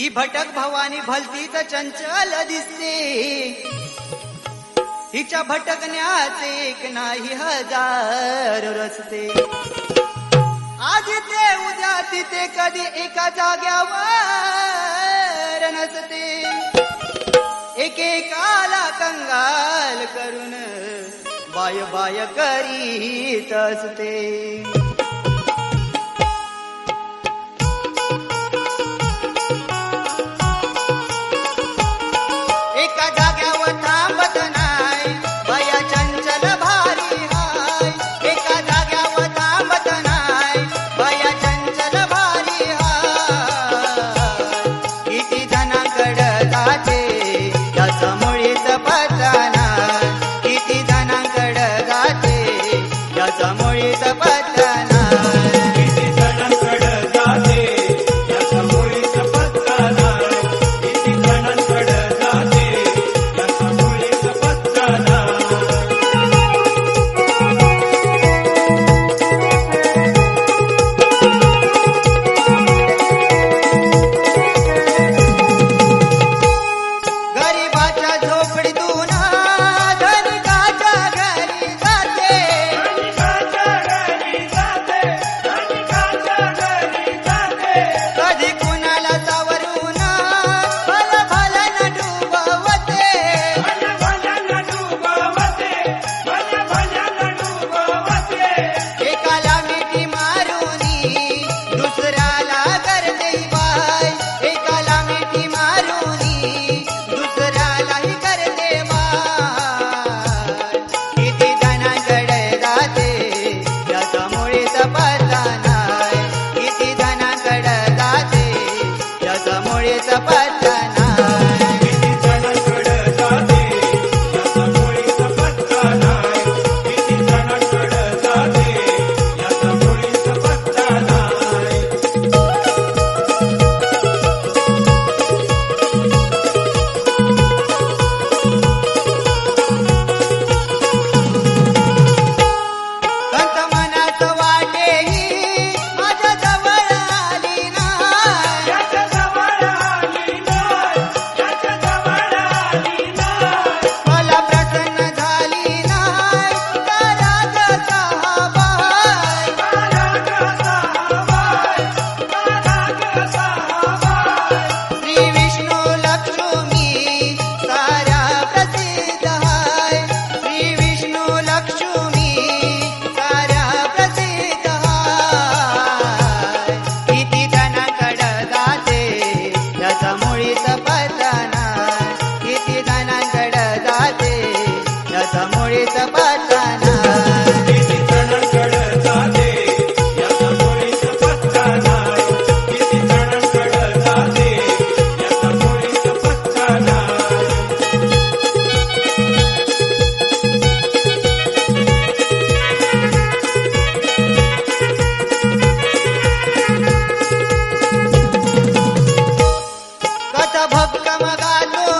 ही भटक भवानी भलतीच चंचल दिसते. हिच्या भटकण्याचे एक नाही हजार रस्ते. आज ते उद्या तिथे कधी एका जाग्यावर नसते. एकेकाला कंगाल करून बाय बाय करीत असते. பல भक्त मगा दो